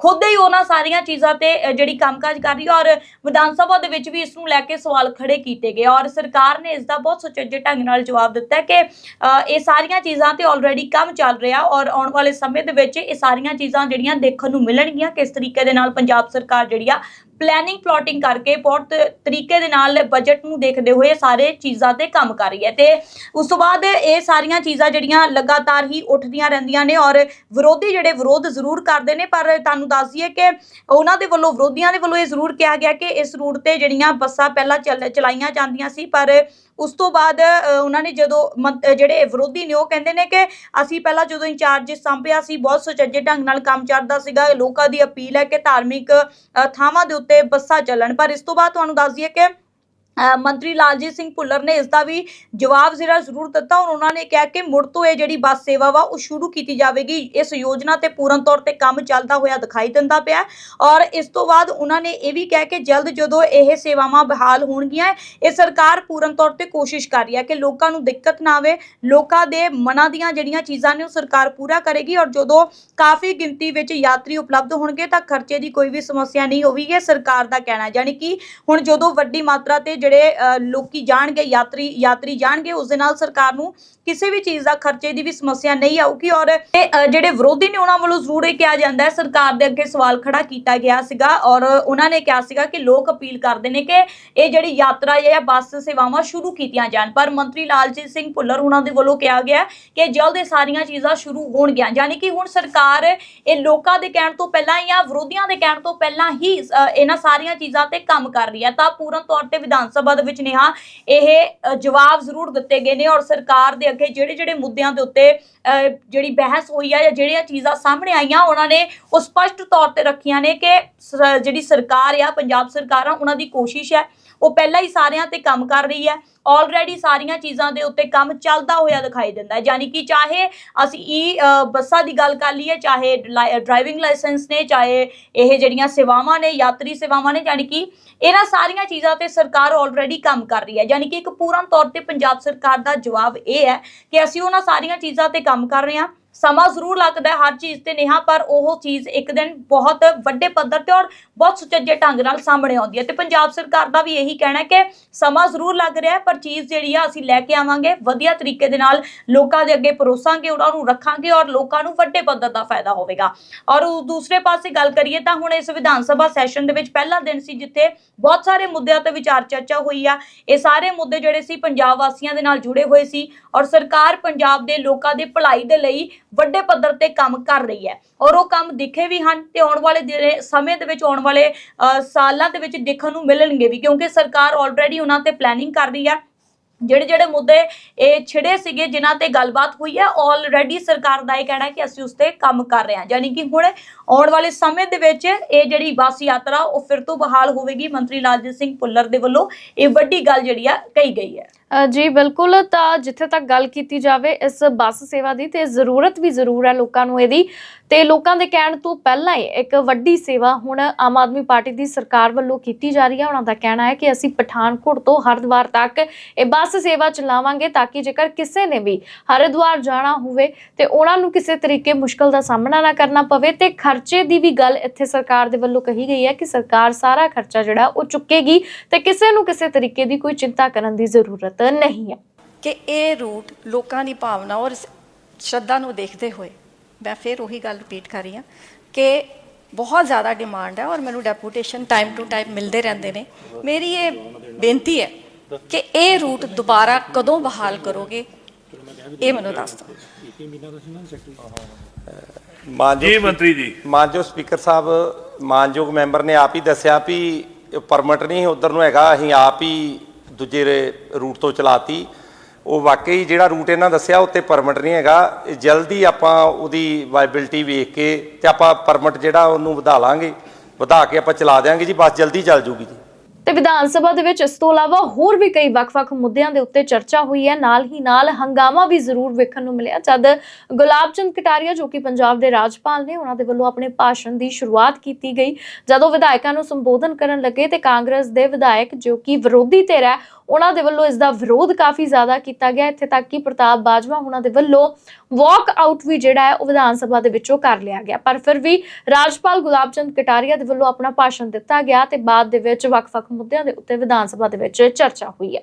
ਖੁਦ ਹੀ ਉਹਨਾਂ ਸਾਰੀਆਂ ਚੀਜ਼ਾਂ ਤੇ ਅ, ਜਿਹੜੀ ਕੰਮਕਾਜ ਕਰ ਰਹੀ ਹੈ ਔਰ ਵਿਧਾਨ ਸਭਾ ਦੇ ਵਿੱਚ ਵੀ ਇਸ ਨੂੰ ਲੈ ਕੇ ਸਵਾਲ ਖੜੇ ਕੀਤੇ ਗਏ। ਔਰ ਸਰਕਾਰ ਨੇ ਇਸ ਦਾ ਬਹੁਤ ਸੁਚੱਜੇ ਢੰਗ ਨਾਲ ਜਵਾਬ ਦਿੱਤਾ ਕਿ ਇਹ ਸਾਰੀਆਂ ਚੀਜ਼ਾਂ ਤੇ ਆਲਰੇਡੀ ਕੰਮ ਚੱਲ ਰਿਹਾ ਔਰ ਆਉਣ ਵਾਲੇ ਸਮੇਂ ਦੇ ਵਿੱਚ ਇਹ ਸਾਰੀਆਂ ਚੀਜ਼ਾਂ ਜਿਹੜੀਆਂ ਦੇਖਣ ਨੂੰ ਮਿਲਣਗੀਆਂ ਕਿਸ ਤਰੀਕੇ ਦੇ ਨਾਲ ਪੰਜਾਬ ਸਰਕਾਰ ਜਿਹੜੀ ਆ ਪਲੈਨਿੰਗ ਪਲੋਟਿੰਗ ਕਰਕੇ ਬਹੁਤ ਤਰੀਕੇ ਦੇ ਨਾਲ ਬਜਟ ਨੂੰ ਦੇਖਦੇ ਹੋਏ ਸਾਰੇ ਚੀਜ਼ਾਂ ਤੇ ਕੰਮ ਕਰ ਰਹੀ ਹੈ ਤੇ ਉਸ ਤੋਂ ਬਾਅਦ ਇਹ ਸਾਰੀਆਂ ਚੀਜ਼ਾਂ ਜਿਹੜੀਆਂ ਲਗਾਤਾਰ ਹੀ ਉੱਠਦੀਆਂ ਰਹਿੰਦੀਆਂ ਨੇ ਔਰ ਵਿਰੋਧੀ ਜਿਹੜੇ ਵਿਰੋਧ ਜ਼ਰੂਰ ਕਰਦੇ ਨੇ ਪਰ ਤੁਹਾਨੂੰ ਦੱਸ ਦਈਏ ਕਿ ਉਹਨਾਂ ਦੇ ਵੱਲੋਂ ਵਿਰੋਧੀਆਂ ਦੇ ਵੱਲੋਂ ਇਹ ਜ਼ਰੂਰ ਕਿਹਾ ਗਿਆ ਕਿ ਇਸ ਰੂਟ ਤੇ ਜਿਹੜੀਆਂ ਬੱਸਾਂ ਪਹਿਲਾਂ ਚਲਾਈਆਂ ਜਾਂਦੀਆਂ ਸੀ ਪਰ ਉਸ ਤੋਂ ਬਾਅਦ ਅ, ਉਹਨਾਂ ਨੇ ਜਦੋਂ ਜਿਹੜੇ ਵਿਰੋਧੀ ਨੇ ਉਹ ਕਹਿੰਦੇ ਨੇ ਕਿ ਅਸੀਂ ਪਹਿਲਾਂ ਜਦੋਂ ਇੰਚਾਰਜ ਸੰਭਿਆ ਸੀ ਬਹੁਤ ਸੁਚੱਜੇ ਢੰਗ ਨਾਲ ਕੰਮ ਚੱਲਦਾ ਸੀਗਾ ਲੋਕਾਂ ਦੀ ਅਪੀਲ ਹੈ ਕਿ ਧਾਰਮਿਕ ਥਾਵਾਂ ਦੇ ਉੱਤੇ ਬੱਸਾਂ ਚੱਲਣ। ਪਰ ਇਸ ਤੋਂ ਬਾਅਦ ਤੁਹਾਨੂੰ ਦੱਸ ਦਈਏ ਕਿ ਮੰਤਰੀ ਲਾਲਜੀਤ ਸਿੰਘ ਭੁੱਲਰ ਨੇ ਇਸ ਦਾ ਵੀ ਜਵਾਬ ਜ਼ਰਾ ਜ਼ਰੂਰ ਦਿੱਤਾ ਔਰ ਉਹਨਾਂ ਨੇ ਕਿਹਾ ਕਿ ਮੁੜ ਤੋਂ ਇਹ ਜਿਹੜੀ ਬੱਸ ਸੇਵਾ ਵਾ, ਉਹ ਸ਼ੁਰੂ ਕੀਤੀ ਜਾਵੇਗੀ। ਇਸ ਯੋਜਨਾ ਤੇ ਪੂਰਨ ਤੌਰ ਤੇ ਕੰਮ ਚੱਲਦਾ ਹੋਇਆ ਦਿਖਾਈ ਦਿੰਦਾ ਪਿਆ ਔਰ ਇਸ ਤੋਂ ਬਾਅਦ ਉਹਨਾਂ ਨੇ ਇਹ ਵੀ ਕਿਹਾ ਕਿ ਜਲਦ ਜਦੋਂ ਇਹ ਸੇਵਾਵਾਂ ਬਹਾਲ ਹੋਣਗੀਆਂ, ਇਹ ਸਰਕਾਰ ਪੂਰਨ ਤੌਰ ਤੇ ਕੋਸ਼ਿਸ਼ ਕਰ ਰਹੀ ਹੈ ਕਿ ਲੋਕਾਂ ਨੂੰ ਦਿੱਕਤ ਨਾ ਆਵੇ, ਲੋਕਾਂ ਦੇ ਮਨਾਂ ਦੀਆਂ ਜਿਹੜੀਆਂ ਚੀਜ਼ਾਂ ਨੇ ਉਹ ਸਰਕਾਰ ਪੂਰਾ ਕਰੇਗੀ ਔਰ ਜਦੋਂ ਕਾਫੀ ਗਿਣਤੀ ਵਿੱਚ ਯਾਤਰੀ ਉਪਲਬਧ ਹੋਣਗੇ ਤਾਂ ਖਰਚੇ ਦੀ ਕੋਈ ਵੀ ਸਮੱਸਿਆ ਨਹੀਂ ਹੋਵੇਗੀ ਸਰਕਾਰ ਦਾ ਕਹਿਣਾ ਹੈ। ਯਾਨੀ ਕਿ ਹੁਣ ਜਦੋਂ ਵੱਡੀ ਮਾਤਰਾ ਤੇ ਜਿਹੜੇ ਅ, ਲੋਕੀ ਜਾਣਗੇ ਯਾਤਰੀ ਯਾਤਰੀ ਜਾਣਗੇ ਉਸ ਦੇ ਨਾਲ ਸਰਕਾਰ ਨੂੰ ਕਿਸੇ ਵੀ ਚੀਜ਼ ਦਾ ਖਰਚੇ ਦੀ ਵੀ ਸਮੱਸਿਆ ਨਹੀਂ ਆਊਗੀ ਔਰ ਜਿਹੜੇ ਵਿਰੋਧੀ ਨੇ ਉਹਨਾਂ ਵੱਲੋਂ ਜ਼ਰੂਰ ਇਹ ਕਿਹਾ ਜਾਂਦਾ ਹੈ ਸਰਕਾਰ ਦੇ ਅੱਗੇ ਸਵਾਲ ਖੜਾ ਕੀਤਾ ਗਿਆ ਸੀਗਾ ਔਰ ਉਹਨਾਂ ਨੇ ਕਿਹਾ ਸੀਗਾ ਕਿ ਲੋਕ ਅਪੀਲ ਕਰਦੇ ਨੇ ਕਿ ਇਹ ਜਿਹੜੀ ਯਾਤਰਾ ਜਾਂ ਬੱਸ ਸੇਵਾਵਾਂ ਸ਼ੁਰੂ ਕੀਤੀਆਂ ਜਾਣ ਪਰ ਮੰਤਰੀ ਲਾਲਜੀਤ ਸਿੰਘ ਭੁੱਲਰ ਉਹਨਾਂ ਦੇ ਵੱਲੋਂ ਕਿਹਾ ਗਿਆ ਕਿ ਜਲਦ ਇਹ ਸਾਰੀਆਂ ਚੀਜ਼ਾਂ ਸ਼ੁਰੂ ਹੋਣਗੀਆਂ ਯਾਨੀ ਕਿ ਹੁਣ ਸਰਕਾਰ ਇਹ ਲੋਕਾਂ ਦੇ ਕਹਿਣ ਤੋਂ ਪਹਿਲਾਂ ਜਾਂ ਵਿਰੋਧੀਆਂ ਦੇ ਕਹਿਣ ਤੋਂ ਪਹਿਲਾਂ ਹੀ ਇਹਨਾਂ ਸਾਰੀਆਂ ਚੀਜ਼ਾਂ ਤੇ ਕੰਮ ਕਰ ਰਹੀ ਹੈ ਤਾਂ ਪੂਰਨ ਤੌਰ ਤੇ ਵਿਧਾਨ ਸਭਾ ਦੇ ਵਿੱਚ ਨੇਹਾ ਇਹ ਜਵਾਬ ਜ਼ਰੂਰ ਦਿੱਤੇ ਗਏ ਨੇ ਔਰ ਸਰਕਾਰ ਦੇ ਅੱਗੇ ਜਿਹੜੇ ਜਿਹੜੇ ਮੁੱਦਿਆਂ ਦੇ ਉੱਤੇ ਅ, ਜਿਹੜੀ ਬਹਿਸ ਹੋਈ ਆ ਜਾਂ ਜਿਹੜੀਆਂ ਚੀਜ਼ਾਂ ਸਾਹਮਣੇ ਆਈਆਂ ਉਹਨਾਂ ਨੇ ਉਹ ਸਪਸ਼ਟ ਤੌਰ ਤੇ ਰੱਖੀਆਂ ਨੇ ਕਿ ਜਿਹੜੀ ਸਰਕਾਰ ਆ ਪੰਜਾਬ ਸਰਕਾਰ ਆ ਉਹਨਾਂ ਦੀ ਕੋਸ਼ਿਸ਼ ਹੈ ਉਹ ਪਹਿਲਾਂ ਹੀ ਸਾਰਿਆਂ ਤੇ ਕੰਮ ਕਰ ਰਹੀ ਹੈ। ਆਲਰੇਡੀ ਸਾਰੀਆਂ ਚੀਜ਼ਾਂ ਦੇ ਉੱਤੇ ਕੰਮ ਚੱਲਦਾ ਹੋਇਆ ਦਿਖਾਈ ਦਿੰਦਾ ਹੈ। ਯਾਨੀ ਕਿ ਚਾਹੇ ਅਸੀਂ ਈ ਬੱਸਾਂ ਦੀ ਗੱਲ ਕਰ ਲਈਏ, ਚਾਹੇ ਡਰਾਈਵਿੰਗ ਲਾਇਸੈਂਸ ਨੇ, ਚਾਹੇ ਇਹ ਜਿਹੜੀਆਂ ਸੇਵਾਵਾਂ ਨੇ, ਯਾਤਰੀ ਸੇਵਾਵਾਂ ਨੇ, ਯਾਨੀ ਕਿ ਇਹਨਾਂ ਸਾਰੀਆਂ ਚੀਜ਼ਾਂ ਤੇ ਸਰਕਾਰ ਆਲਰੇਡੀ ਕੰਮ ਕਰ ਰਹੀ ਹੈ। ਯਾਨੀ ਕਿ ਇੱਕ ਪੂਰਨ ਤੌਰ ਤੇ ਪੰਜਾਬ ਸਰਕਾਰ ਦਾ ਜਵਾਬ ਇਹ ਹੈ ਕਿ ਅਸੀਂ ਉਹਨਾਂ ਸਾਰੀਆਂ ਚੀਜ਼ਾਂ ਤੇ ਕੰਮ ਕਰ ਰਹੇ ਹਾਂ। ਸਮਾਂ ਜ਼ਰੂਰ ਲੱਗਦਾ ਹਰ ਚੀਜ਼ ਤੇ ਨੇਹਾ, ਪਰ ਉਹ ਚੀਜ਼ ਇੱਕ ਦਿਨ ਬਹੁਤ ਵੱਡੇ ਪੱਧਰ ਤੇ ਔਰ ਬਹੁਤ ਸੁਚੱਜੇ ਢੰਗ ਨਾਲ ਸਾਹਮਣੇ ਆਉਂਦੀ ਹੈ ਤੇ ਪੰਜਾਬ ਸਰਕਾਰ ਦਾ ਵੀ ਇਹੀ ਕਹਿਣਾ ਹੈ ਕਿ ਸਮਾਂ ਜ਼ਰੂਰ ਲੱਗ ਰਿਹਾ ਹੈ, ਪਰ ਚੀਜ਼ ਜਿਹੜੀ ਆ ਅਸੀਂ ਲੈ ਕੇ ਆਵਾਂਗੇ, ਵਧੀਆ ਤਰੀਕੇ ਦੇ ਨਾਲ ਲੋਕਾਂ ਦੇ ਅੱਗੇ ਪਰੋਸਾਂਗੇ, ਉਹਨਾਂ ਨੂੰ ਰੱਖਾਂਗੇ ਔਰ ਲੋਕਾਂ ਨੂੰ ਵੱਡੇ ਪੱਧਰ ਦਾ ਫਾਇਦਾ ਹੋਵੇਗਾ। ਔਰ ਦੂਸਰੇ ਪਾਸੇ ਗੱਲ ਕਰੀਏ ਤਾਂ ਹੁਣ ਇਸ ਵਿਧਾਨ ਸਭਾ ਸੈਸ਼ਨ ਦੇ ਵਿੱਚ ਪਹਿਲਾ ਦਿਨ ਸੀ ਜਿੱਥੇ ਬਹੁਤ ਸਾਰੇ ਮੁੱਦਿਆਂ ਤੇ ਵਿਚਾਰ ਚਰਚਾ ਹੋਈ ਆ। ਇਹ ਸਾਰੇ ਮੁੱਦੇ ਜਿਹੜੇ ਸੀ ਪੰਜਾਬ ਵਾਸੀਆਂ ਦੇ ਨਾਲ ਜੁੜੇ ਹੋਏ ਸੀ ਔਰ ਸਰਕਾਰ ਪੰਜਾਬ ਦੇ ਲੋਕਾਂ ਦੇ ਭਲਾਈ ਦੇ ਲਈ ਵੱਡੇ ਪੱਧਰ ਤੇ ਕੰਮ ਕਰ ਰਹੀ ਹੈ। ਔਰ ਉਹ ਕੰਮ ਦਿਖੇ ਵੀ ਹਨ ਤੇ ਆਉਣ ਵਾਲੇ ਦਿਨੇ- ਸਮੇਂ ਦੇ ਵਿੱਚ ਆਉਣ ਵਾਲੇ ਸਾਲਾਂ ਦੇ ਵਿੱਚ ਦੇਖਣ ਨੂੰ ਮਿਲਣਗੇ ਵੀ ਕਿਉਂਕਿ ਸਰਕਾਰ ਆਲਰੇਡੀ ਉਹਨਾਂ ਤੇ ਪਲੈਨਿੰਗ ਕਰ ਰਹੀ ਆ ਜਿਹੜੇ ਜਿਹੜੇ ਮੁੱਦੇ ਇਹ ਛਿੜੇ ਸੀਗੇ, ਜਿਨ੍ਹਾਂ ਤੇ ਗੱਲਬਾਤ ਹੋਈ ਹੈ ਆਲਰੇਡੀ ਸਰਕਾਰ ਦਾ ਇਹ ਕਹਿਣਾ ਕਿ ਅਸੀਂ ਉਸ ਤੇ ਕੰਮ ਕਰ ਰਹੇ ਹਾਂ। ਯਾਨੀ ਕਿ ਹੁਣ ਆਉਣ ਵਾਲੇ ਸਮੇਂ ਦੇ ਵਿੱਚ ਇਹ ਜਿਹੜੀ ਬੱਸ ਯਾਤਰਾ, ਉਹ ਫਿਰ ਤੋਂ ਬਹਾਲ ਹੋਵੇਗੀ। ਮੰਤਰੀ ਲਾਲਜੀਤ ਸਿੰਘ ਭੁੱਲਰ ਦੇ ਵੱਲੋਂ ਇਹ ਵੱਡੀ ਗੱਲ ਜਿਹੜੀ ਆ, ਕਹੀ ਗਈ ਹੈ। ਜੀ, ਬਿਲਕੁਲ ਤਾਂ ਜਿੱਥੇ ਤੱਕ ਗੱਲ ਕੀਤੀ ਜਾਵੇ ਇਸ ਬੱਸ ਸੇਵਾ ਦੀ ਤੇ ਜ਼ਰੂਰਤ ਵੀ ਜ਼ਰੂਰ ਹੈ ਲੋਕਾਂ ਨੂੰ ਇਹਦੀ। ਤੇ ਲੋਕਾਂ ਦੇ ਕਹਿਣ ਤੋਂ ਪਹਿਲਾਂ ਹੀ ਇੱਕ ਵੱਡੀ ਸੇਵਾ ਹੁਣ ਆਮ ਆਦਮੀ ਪਾਰਟੀ ਦੀ ਸਰਕਾਰ ਵੱਲੋਂ ਕੀਤੀ ਜਾ ਰਹੀ ਹੈ। ਉਹਨਾਂ ਦਾ ਕਹਿਣਾ ਹੈ ਕਿ ਅਸੀਂ ਪਠਾਨਕੋਟ ਤੋਂ ਹਰਿਦੁਆਰ ਤੱਕ ਇਹ ਬੱਸ ਸੇਵਾ ਚਲਾਵਾਂਗੇ ਤਾਂ ਕਿ ਜੇਕਰ ਕਿਸੇ ਨੇ ਵੀ ਹਰਿਦੁਆਰ ਜਾਣਾ ਹੋਵੇ ਤੇ ਉਹਨਾਂ ਨੂੰ ਕਿਸੇ ਤਰੀਕੇ ਮੁਸ਼ਕਲ ਦਾ ਸਾਹਮਣਾ ਨਾ ਕਰਨਾ ਪਵੇ ਤੇ ਖਰਚੇ ਦੀ ਵੀ ਗੱਲ ਇੱਥੇ ਸਰਕਾਰ ਦੇ ਵੱਲੋਂ ਕਹੀ ਗਈ ਹੈ ਕਿ ਸਰਕਾਰ ਸਾਰਾ ਖਰਚਾ ਜਿਹੜਾ ਉਹ ਚੁੱਕੇਗੀ ਤੇ ਕਿਸੇ ਨੂੰ ਕਿਸੇ ਤਰੀਕੇ ਦੀ ਕੋਈ ਚਿੰਤਾ ਕਰਨ ਦੀ ਜ਼ਰੂਰਤ ਨਹੀਂ ਹੈ ਕਿ ਇਹ ਰੂਟ ਲੋਕਾਂ ਦੀ ਭਾਵਨਾ ਔਰ ਸ਼ਰਧਾ ਨੂੰ ਦੇਖਦੇ ਹੋਏ ਮੈਂ ਫਿਰ ਉਹੀ ਗੱਲ ਰਿਪੀਟ ਕਰ ਰਹੀ ਹਾਂ ਕਿ ਬਹੁਤ ਜ਼ਿਆਦਾ ਡਿਮਾਂਡ ਹੈ ਔਰ ਮੈਨੂੰ ਡੈਪੂਟੇਸ਼ਨ ਟਾਈਮ ਟੂ ਟਾਈਮ ਮਿਲਦੇ ਰਹਿੰਦੇ ਨੇ। ਮੇਰੀ ਇਹ ਬੇਨਤੀ ਹੈ ਕਿ ਇਹ ਰੂਟ ਦੁਬਾਰਾ ਕਦੋਂ ਬਹਾਲ ਕਰੋਗੇ ਇਹ ਮੈਨੂੰ ਦੱਸ ਦਿਓ। ਜੀ ਮੰਤਰੀ ਜੀ। ਮਾਨਯੋਗ ਸਪੀਕਰ ਸਾਹਿਬ ਮਾਨਯੋਗ ਮੈਂਬਰ ਨੇ ਆਪ ਹੀ ਦੱਸਿਆ ਵੀ ਪਰਮਿਟ ਨਹੀਂ ਉਧਰ ਨੂੰ ਹੈਗਾ ਅਸੀਂ ਆਪ ਹੀ ਦੂਜੇ ਰੇ- ਰੂਟ ਤੋਂ ਚਲਾਤੀ। ਉਹ ਵਾਕਈ ਜਿਹੜਾ ਰੂਟ ਇਹਨਾਂ ਦੱਸਿਆ, ਉੱਤੇ ਪਰਮਿਟ ਨਹੀਂ ਹੈਗਾ। ਇਹ ਜਲਦੀ ਆਪਾਂ ਉਹਦੀ ਵਾਇਬਿਲਟੀ ਵੇਖ ਕੇ ਤੇ ਆਪਾਂ ਪਰਮਿਟ ਜਿਹੜਾ ਉਹਨੂੰ ਵਧਾ ਲਾਂਗੇ। ਵਧਾ ਕੇ ਆਪਾਂ ਚਲਾ ਦਿਆਂਗੇ ਜੀ, ਬਸ ਜਲਦੀ ਚੱਲ ਜੂਗੀ ਜੀ। ਤੇ ਵਿਧਾਨ ਸਭਾ ਦੇ ਵਿੱਚ ਇਸ ਤੋਂ ਇਲਾਵਾ ਹੋਰ ਵੀ ਕਈ ਵੱਖ-ਵੱਖ ਮੁੱਦਿਆਂ ਦੇ ਉੱਤੇ ਚਰਚਾ ਹੋਈ ਹੈ। ਨਾਲ ਹੀ ਨਾਲ ਹੰਗਾਮਾ ਵੀ ਜ਼ਰੂਰ ਵੇਖਣ ਨੂੰ ਮਿਲਿਆ। ਜਦ ਗੁਲਾਬ ਚੰਦ ਕਟਾਰੀਆ, ਜੋ ਕਿ ਪੰਜਾਬ ਦੇ ਰਾਜਪਾਲ ਨੇ, ਉਹਨਾਂ ਦੇ ਵੱਲੋਂ ਆਪਣੇ ਭਾਸ਼ਣ ਦੀ ਸ਼ੁਰੂਆਤ ਕੀਤੀ ਗਈ। ਜਦੋਂ ਵਿਧਾਇਕਾਂ ਨੂੰ ਸੰਬੋਧਨ ਕਰਨ ਲੱਗੇ ਤੇ ਕਾਂਗਰਸ ਦੇ ਵਿਧਾਇਕ, ਜੋ ਕਿ ਵਿਰੋਧੀ ਧਿਰ ਹੈ, ਉਹਨਾਂ ਦੇ ਵੱਲੋਂ ਇਸ ਦਾ ਵਿਰੋਧ ਕਾਫੀ ਜ਼ਿਆਦਾ ਕੀਤਾ ਗਿਆ। ਇੱਥੇ ਤੱਕ ਕਿ ਪ੍ਰਤਾਪ ਬਾਜਵਾ ਉਹਨਾਂ ਦੇ ਵੱਲੋਂ ਵਾਕ ਆਊਟ ਵੀ ਜਿਹੜਾ ਹੈ, ਉਹ ਵਿਧਾਨ ਸਭਾ ਦੇ ਵਿੱਚੋਂ ਕਰ ਲਿਆ ਗਿਆ। ਪਰ ਫਿਰ ਵੀ ਰਾਜਪਾਲ ਗੁਲਾਬ ਚੰਦ ਕਟਾਰੀਆ ਦੇ ਵੱਲੋਂ ਆਪਣਾ ਭਾਸ਼ਣ ਦਿੱਤਾ ਗਿਆ ਤੇ ਬਾਅਦ ਦੇ ਵਿੱਚ ਵੱਖ-ਵੱਖ ਮੁੱਦਿਆਂ ਦੇ ਉੱਤੇ ਵਿਧਾਨ ਸਭਾ ਦੇ ਵਿੱਚ ਚਰਚਾ ਹੋਈ ਹੈ।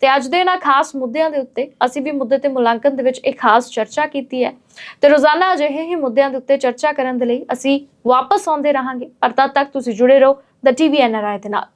ਤੇ ਅੱਜ ਦੇ ਇਹਨਾਂ ਖਾਸ ਮੁੱਦਿਆਂ ਦੇ ਉੱਤੇ ਅਸੀਂ ਵੀ ਮੁੱਦੇ ਤੇ ਮੁਲਾਂਕਣ ਦੇ ਵਿੱਚ ਇੱਕ ਖਾਸ ਚਰਚਾ ਕੀਤੀ ਹੈ। ਤੇ ਰੋਜ਼ਾਨਾ ਅਜਿਹੇ ਹੀ ਮੁੱਦਿਆਂ ਦੇ ਉੱਤੇ ਚਰਚਾ ਕਰਨ ਦੇ ਲਈ ਅਸੀਂ ਵਾਪਸ ਆਉਂਦੇ ਰਹਾਂਗੇ। ਪਰ ਤਦ ਤੱਕ ਤੁਸੀਂ ਜੁੜੇ ਰਹੋ। ਦ ਟੀਵੀ ਐਨਆਰਆਈ ਦੇ ਨਾਲ।